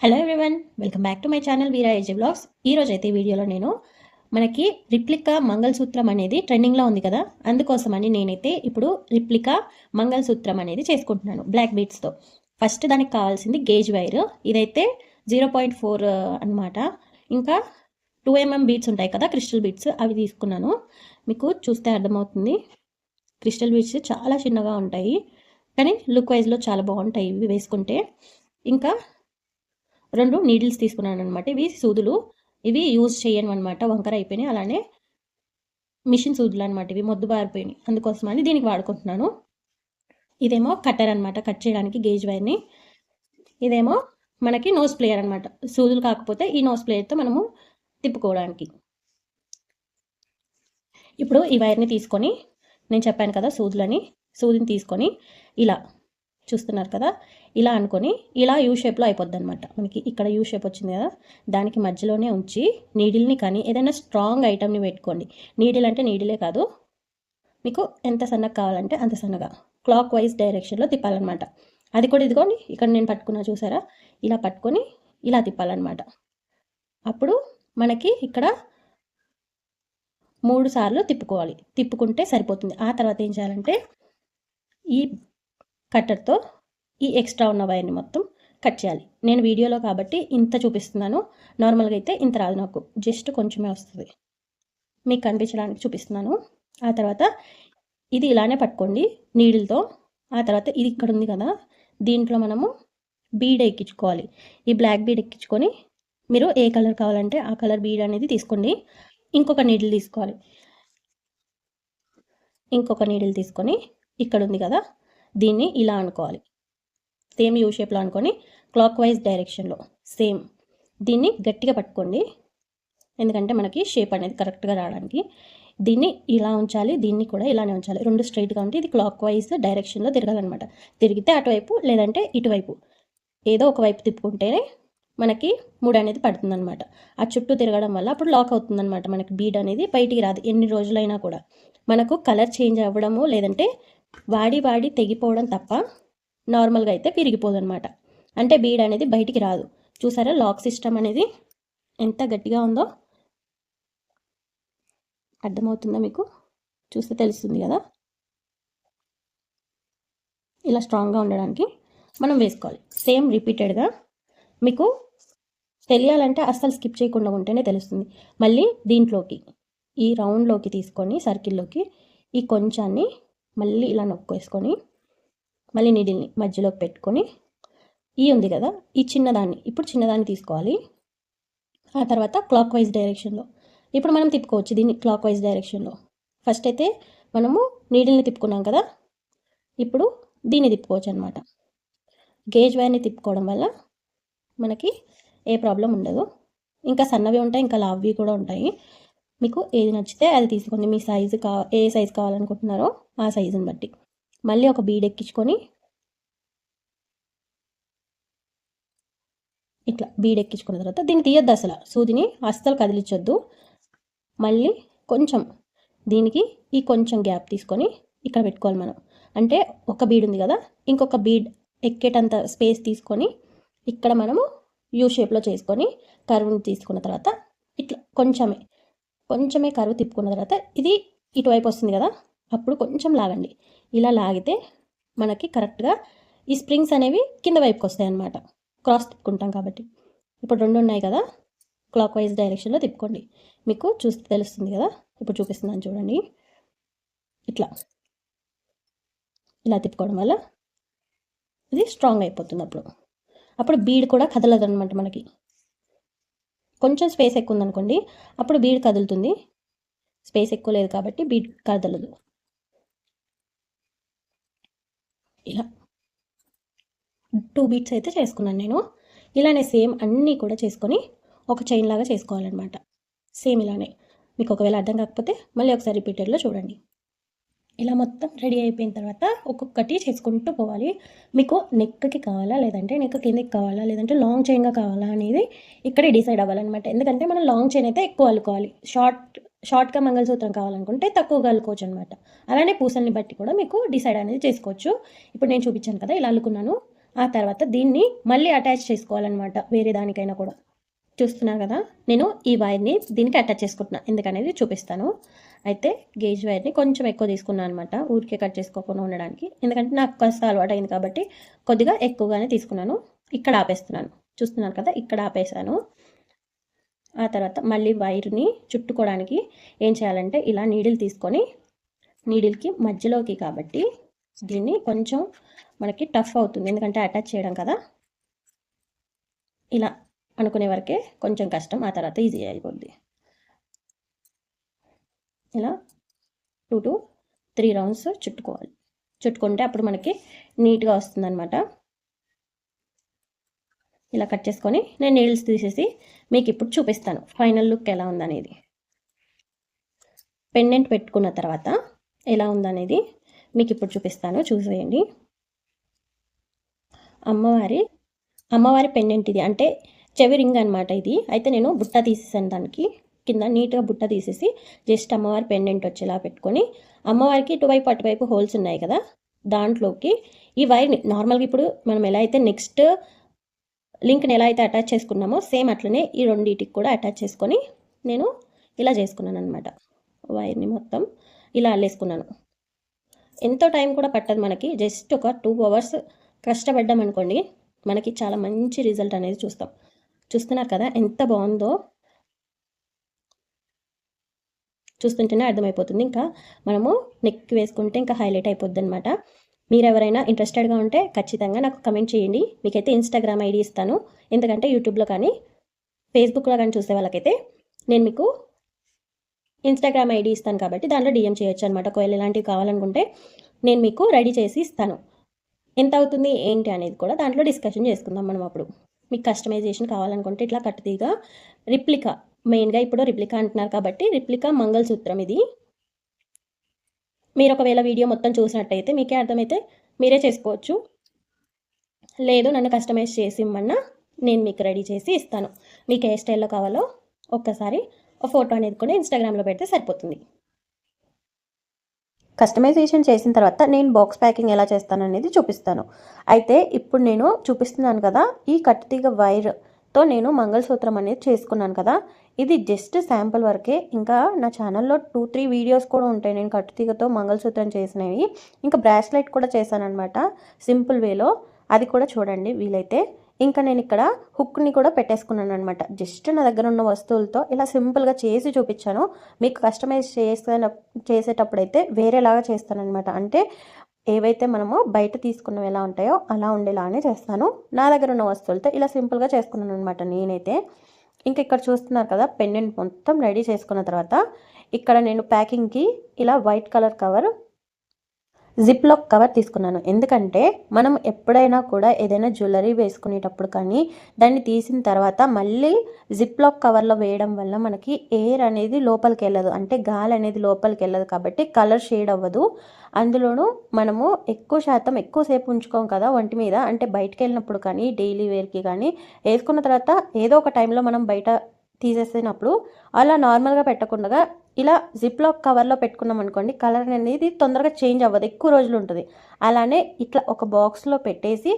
Hello everyone welcome back to my channel Veera A G blogs ఈ రోజు అయితే వీడియోలో నేను మనకి రిప్లికా మంగళసూత్రం అనేది ట్రెండింగ్లో ఉంది కదా అందుకోసమని నేనైతే ఇప్పుడు రిప్లికా మంగళసూత్రం అనేది చేసుకుంటున్నాను బ్లాక్ బీట్స్తో ఫస్ట్ దానికి కావాల్సింది గేజ్ వైర్ ఇదైతే జీరో పాయింట్ ఫోర్ అనమాట ఇంకా టూ ఎంఎం బీట్స్ ఉంటాయి కదా క్రిస్టల్ బీట్స్ అవి తీసుకున్నాను. మీకు చూస్తే అర్థమవుతుంది క్రిస్టల్ బీట్స్ చాలా చిన్నగా ఉంటాయి కానీ లుక్ వైజ్లో చాలా బాగుంటాయి ఇవి వేసుకుంటే. ఇంకా రెండు నీడిల్స్ తీసుకున్నాను అనమాట ఇవి సూదులు. ఇవి యూజ్ చేయను అనమాట వంకర అయిపోయినాయి. అలానే మిషన్ సూదులు అనమాట ఇవి. మొద్దు బారిపోయినాయి. అందుకోసమని దీనికి వాడుకుంటున్నాను. ఇదేమో కట్టర్ అనమాట కట్ చేయడానికి గేజ్ వైర్ని. ఇదేమో మనకి నోస్ ప్లేయర్ అనమాట సూదులు కాకపోతే ఈ నోస్ ప్లేయర్తో మనము తిప్పుకోవడానికి. ఇప్పుడు ఈ వైర్ని తీసుకొని నేను చెప్పాను కదా సూదులని సూదిని తీసుకొని ఇలా చూస్తున్నారు కదా? ఇలా అనుకొని ఇలా యూ షేప్లో అయిపోద్ది అనమాట మనకి ఇక్కడ యూ షేప్ వచ్చింది కదా? దానికి మధ్యలోనే ఉంచి నీడిల్ని కానీ ఏదైనా స్ట్రాంగ్ ఐటమ్ని పెట్టుకోండి. నీడిల్ అంటే నీడిలే కాదు. మీకు ఎంత సన్నగా కావాలంటే అంత సన్నగా క్లాక్ వైజ్ డైరెక్షన్లో తిప్పాలన్నమాట. అది కూడా ఇదిగోండి ఇక్కడ నేను పట్టుకున్నా చూసారా? ఇలా పట్టుకొని ఇలా తిప్పాలన్నమాట. అప్పుడు మనకి ఇక్కడ మూడు సార్లు తిప్పుకోవాలి. తిప్పుకుంటే సరిపోతుంది. ఆ తర్వాత ఏం చేయాలంటే ఈ కట్టర్తో ఈ ఎక్స్ట్రా ఉన్న వైర్ని మొత్తం కట్ చేయాలి. నేను వీడియోలో కాబట్టి ఇంత చూపిస్తున్నాను. నార్మల్గా అయితే ఇంత రాదు నాకు. జస్ట్ కొంచెమే వస్తుంది. మీకు కనిపించడానికి చూపిస్తున్నాను. ఆ తర్వాత ఇది ఇలానే పట్టుకోండి నీడిల్తో. ఆ తర్వాత ఇది ఇక్కడ ఉంది కదా. దీంట్లో మనము బీడ్ ఎక్కించుకోవాలి. ఈ బ్లాక్ బీడ్ ఎక్కించుకొని మీరు ఏ కలర్ కావాలంటే ఆ కలర్ బీడ్ అనేది తీసుకోండి. ఇంకొక నీడిల్ తీసుకోవాలి. ఇంకొక నీడిల్ తీసుకొని ఇక్కడ ఉంది కదా. దీన్ని ఇలా అనుకోవాలి. సేమ్ యూ షేప్లో అనుకొని క్లాక్ వైజ్ డైరెక్షన్లో సేమ్ దీన్ని గట్టిగా పట్టుకోండి. ఎందుకంటే మనకి షేప్ అనేది కరెక్ట్గా రావడానికి. దీన్ని ఇలా ఉంచాలి దీన్ని కూడా ఇలానే ఉంచాలి. రెండు స్ట్రైట్గా ఉంటే ఇది క్లాక్ వైజ్ డైరెక్షన్లో తిరగాలన్నమాట. తిరిగితే అటువైపు లేదంటే ఇటువైపు. ఏదో ఒక వైపు తిప్పుకుంటేనే మనకి మూడు అనేది పడుతుందన్నమాట. ఆ చుట్టూ తిరగడం వల్ల అప్పుడు లాక్ అవుతుందన్నమాట. మనకి బీడ్ అనేది బయటికి రాదు. ఎన్ని రోజులైనా కూడా. మనకు కలర్ చేంజ్ అవ్వడము లేదంటే వాడి వాడి తెగిపోవడం తప్ప నార్మల్గా అయితే విరిగిపోదు అనమాట అంటే బీడ్ అనేది బయటికి రాదు. చూసారా లాక్ సిస్టమ్ అనేది ఎంత గట్టిగా ఉందో? అర్థమవుతుందా మీకు? చూస్తే తెలుస్తుంది కదా? ఇలా స్ట్రాంగ్గా ఉండడానికి మనం వేసుకోవాలి. సేమ్ రిపీటెడ్గా మీకు తెలియాలంటే అస్సలు స్కిప్ చేయకుండా ఉంటేనే తెలుస్తుంది. మళ్ళీ దీంట్లోకి ఈ రౌండ్లోకి తీసుకొని సర్కిల్లోకి ఈ కొంచాన్ని మళ్ళీ ఇలా నొక్కేసుకొని మళ్ళీ నీడిల్ని మధ్యలోకి పెట్టుకొని ఈ ఉంది కదా ఈ చిన్నదాన్ని ఇప్పుడు చిన్నదాన్ని తీసుకోవాలి. ఆ తర్వాత క్లాక్ వైజ్ డైరెక్షన్లో ఇప్పుడు మనం తిప్పుకోవచ్చు దీన్ని క్లాక్ వైజ్ డైరెక్షన్లో ఫస్ట్ అయితే మనము నీడిల్ని తిప్పుకున్నాం కదా ఇప్పుడు దీన్ని తిప్పుకోవచ్చు అనమాట గేజ్ వైర్ని తిప్పుకోవడం వల్ల మనకి ఏ ప్రాబ్లం ఉండదు. ఇంకా సన్నవి ఉంటాయి ఇంకా లావ్వి కూడా ఉంటాయి. మీకు ఏది నచ్చితే అది తీసుకోండి. మీ సైజు కా ఏ సైజు కావాలనుకుంటున్నారో ఆ సైజుని బట్టి. మళ్ళీ ఒక బీడ్ ఎక్కించుకొని ఇట్లా బీడ్ ఎక్కించుకున్న తర్వాత దీన్ని తీయొద్దు అసలు. సూదిని అస్సలు కదిలించొద్దు. మళ్ళీ కొంచెం దీనికి ఈ కొంచెం గ్యాప్ తీసుకొని ఇక్కడ పెట్టుకోవాలి మనం. అంటే ఒక బీడ్ ఉంది కదా ఇంకొక బీడ్ ఎక్కేటంత స్పేస్ తీసుకొని ఇక్కడ మనము యూ షేప్లో చేసుకొని కరువుని తీసుకున్న తర్వాత ఇట్లా కొంచెమే కొంచెమే కరువు తిప్పుకున్న తర్వాత ఇది ఇటువైపు వస్తుంది కదా అప్పుడు కొంచెం లాగండి. ఇలా లాగితే మనకి కరెక్ట్గా ఈ స్ప్రింగ్స్ అనేవి కింద వైపుకి వస్తాయి అన్నమాట క్రాస్ తిప్పుకుంటాం కాబట్టి. ఇప్పుడు రెండు ఉన్నాయి కదా క్లాక్ వైజ్ డైరెక్షన్లో తిప్పుకోండి. మీకు చూస్తే తెలుస్తుంది కదా ఇప్పుడు చూపిస్తున్నాను చూడండి. ఇట్లా. ఇలా తిప్పుకోవడం వల్ల ఇది స్ట్రాంగ్ అయిపోతుంది అప్పుడు అప్పుడు బీడ్ కూడా కదలదు అనమాట మనకి. కొంచెం స్పేస్ ఎక్కువ ఉందనుకోండి అప్పుడు బీడ్ కదులుతుంది. స్పేస్ ఎక్కువ లేదు కాబట్టి బీడ్ కదలదు. ఇలా. టూ బీట్స్ అయితే చేసుకున్నాను నేను. ఇలానే సేమ్ అన్నీ కూడా చేసుకొని ఒక చైన్ లాగా చేసుకోవాలన్నమాట. సేమ్ ఇలానే. మీకు ఒకవేళ అర్థం కాకపోతే మళ్ళీ ఒకసారి రిపీటెడ్లో చూడండి. ఇలా మొత్తం రెడీ అయిపోయిన తర్వాత ఒక్కొక్కటి చేసుకుంటూ పోవాలి. మీకు నెక్కి కావాలా లేదంటే నెక్ కిందకి కావాలా లేదంటే లాంగ్ చైన్గా కావాలా అనేది ఇక్కడే డిసైడ్ అవ్వాలన్నమాట. ఎందుకంటే మనం లాంగ్ చైన్ అయితే ఎక్కువ అల్లుకోవాలి. షార్ట్ షార్ట్గా మంగళసూత్రం కావాలనుకుంటే తక్కువగా అల్లుకోవచ్చు అనమాట అలానే పూసల్ని బట్టి కూడా మీకు డిసైడ్ అనేది చేసుకోవచ్చు. ఇప్పుడు నేను చూపించాను కదా ఇలా అల్లుకున్నాను. ఆ తర్వాత దీన్ని మళ్ళీ అటాచ్ చేసుకోవాలన్నమాట వేరే దానికైనా కూడా. చూస్తున్నారు కదా నేను ఈ వైర్ని దీనికి అటాచ్ చేసుకుంటున్నాను ఎందుకనేది చూపిస్తాను. అయితే గేజ్ వైర్ని కొంచెం ఎక్కువ తీసుకున్నాను అనమాట ఊరికే కట్ చేసుకోకుండా ఉండడానికి. ఎందుకంటే నాకు కాస్త అలవాటు అయింది కాబట్టి కొద్దిగా ఎక్కువగానే తీసుకున్నాను. ఇక్కడ ఆపేస్తున్నాను. చూస్తున్నారు కదా ఇక్కడ ఆపేసాను ఆ తర్వాత మళ్ళీ వైర్ని చుట్టుకోవడానికి ఏం చేయాలంటే ఇలా నీడిల్ తీసుకొని నీడిల్కి మధ్యలోకి కాబట్టి దీన్ని కొంచెం మనకి టఫ్ అవుతుంది. ఎందుకంటే అటాచ్ చేయడం కదా. ఇలా అనుకునే వరకే కొంచెం కష్టం ఆ తర్వాత ఈజీ అయిపోద్ది. ఇలా టూ టు త్రీ రౌండ్స్ చుట్టుకోవాలి. చుట్టుకుంటే అప్పుడు మనకి నీట్గా వస్తుందన్నమాట. ఇలా కట్ చేసుకొని నేను నీడిల్స్ తీసేసి మీకు ఇప్పుడు చూపిస్తాను ఫైనల్ లుక్ ఎలా ఉందనేది. పెండెంట్ పెట్టుకున్న తర్వాత ఎలా ఉందనేది మీకు ఇప్పుడు చూపిస్తాను. చూసేయండి. అమ్మవారి అమ్మవారి పెండెంట్ ఇది. అంటే చెవి రింగ్ అనమాట ఇది. అయితే నేను బుట్ట తీసేసాను దానికి. కింద నీట్గా బుట్ట తీసేసి జస్ట్ అమ్మవారి పెండెంట్ వచ్చేలా పెట్టుకొని అమ్మవారికి ఇటువైపు అటువైపు హోల్స్ ఉన్నాయి కదా దాంట్లోకి ఈ వైర్ని నార్మల్గా ఇప్పుడు మనం ఎలా అయితే నెక్స్ట్ లింక్ని ఎలా అయితే అటాచ్ చేసుకున్నామో సేమ్ అట్లనే ఈ రెండింటికి కూడా అటాచ్ చేసుకొని నేను ఇలా చేసుకున్నాను అనమాట వైర్ని మొత్తం ఇలా అల్లేసుకున్నాను. ఎంతో టైం కూడా పట్టదు మనకి. జస్ట్ ఒక టూ అవర్స్ కష్టపడ్డాం అనుకోండి మనకి చాలా మంచి రిజల్ట్ అనేది చూస్తాం. చూస్తున్నారు కదా ఎంత బాగుందో. చూస్తుంటేనే అర్థమైపోతుంది. ఇంకా మనము నెక్ వేసుకుంటే ఇంకా హైలైట్ అయిపోద్ది అనమాట మీరు ఎవరైనా ఇంట్రెస్టెడ్గా ఉంటే ఖచ్చితంగా నాకు కమెంట్ చేయండి. మీకైతే ఇన్స్టాగ్రామ్ ఐడి ఇస్తాను. ఎందుకంటే యూట్యూబ్లో కానీ ఫేస్బుక్లో కానీ చూసే వాళ్ళకైతే నేను మీకు ఇన్స్టాగ్రామ్ ఐడి ఇస్తాను కాబట్టి దాంట్లో డిఎం చేయొచ్చు అనమాట ఒకవేళ ఇలాంటివి కావాలనుకుంటే నేను మీకు రెడీ చేసి ఇస్తాను. ఎంత అవుతుంది ఏంటి అనేది కూడా దాంట్లో డిస్కషన్ చేసుకుందాం మనం అప్పుడు. మీకు కస్టమైజేషన్ కావాలనుకుంటే ఇట్లా కట్టుతీగా రిప్లికా మెయిన్గా ఇప్పుడు రిప్లికా అంటున్నారు కాబట్టి రిప్లికా మంగళసూత్రం ఇది. మీరు ఒకవేళ వీడియో మొత్తం చూసినట్టయితే మీకే అర్థమైతే మీరే చేసుకోవచ్చు. లేదు నన్ను కస్టమైజ్ చేసి ఇమ్మన్నా నేను మీకు రెడీ చేసి ఇస్తాను. మీకు ఏ స్టైల్లో కావాలో ఒక్కసారి ఫోటో అనేది కూడా ఇన్స్టాగ్రామ్లో పెడితే సరిపోతుంది. కస్టమైజేషన్ చేసిన తర్వాత నేను బాక్స్ ప్యాకింగ్ ఎలా చేస్తాను అనేది చూపిస్తాను. అయితే ఇప్పుడు నేను చూపిస్తున్నాను కదా ఈ కట్టుతీగ వైర్తో నేను మంగళసూత్రం అనేది చేసుకున్నాను కదా. ఇది జస్ట్ శాంపుల్ వరకే. ఇంకా నా ఛానల్లో టూ త్రీ వీడియోస్ కూడా ఉంటాయి. నేను కట్టుతీగతో మంగళసూత్రం చేసినవి. ఇంకా బ్రాస్లెట్ కూడా చేశాను అనమాట సింపుల్ వేలో. అది కూడా చూడండి వీలైతే. ఇంకా నేను ఇక్కడ హుక్ని కూడా పెట్టేసుకున్నాను అనమాట జస్ట్ నా దగ్గర ఉన్న వస్తువులతో ఇలా సింపుల్గా చేసి చూపించాను. మీకు కస్టమైజ్ చేసే చేసేటప్పుడైతే వేరేలాగా వేరేలాగా చేస్తానమాట అంటే ఏవైతే మనము బయట తీసుకున్నవి ఎలా ఉంటాయో అలా ఉండేలానే చేస్తాను. నా దగ్గర ఉన్న వస్తువులతో ఇలా సింపుల్గా చేసుకున్నాను అనమాట నేనైతే. ఇంకా ఇక్కడ చూస్తున్నారు కదా పెండెంట్ మొత్తం రెడీ చేసుకున్న తర్వాత ఇక్కడ నేను ప్యాకింగ్కి ఇలా white colour cover zip lock cover తీసుకున్నాను. ఎందుకంటే మనం ఎప్పుడైనా కూడా ఏదైనా జ్యువెలరీ వేసుకునేటప్పుడు కానీ దాన్ని తీసిన తర్వాత మళ్ళీ జిప్ లాక్ కవర్లో వేయడం వల్ల మనకి ఎయిర్ అనేది లోపలికి వెళ్ళదు. అంటే గాలి అనేది లోపలికి వెళ్ళదు కాబట్టి కలర్ షేడ్ అవ్వదు. అందులోనూ మనము ఎక్కువ శాతం ఎక్కువసేపు ఉంచుకోం కదా ఒంటి మీద. అంటే బయటకు వెళ్ళినప్పుడు కానీ డైలీ వేర్కి కానీ వేసుకున్న తర్వాత ఏదో ఒక టైంలో మనం బయట తీసేసినప్పుడు అలా నార్మల్గా పెట్టకుండా ఇలా జిప్లో కవర్లో పెట్టుకున్నాం అనుకోండి కలర్ అనేది తొందరగా చేంజ్ అవ్వదు ఎక్కువ రోజులు ఉంటుంది. అలానే ఇట్లా ఒక బాక్స్లో పెట్టేసి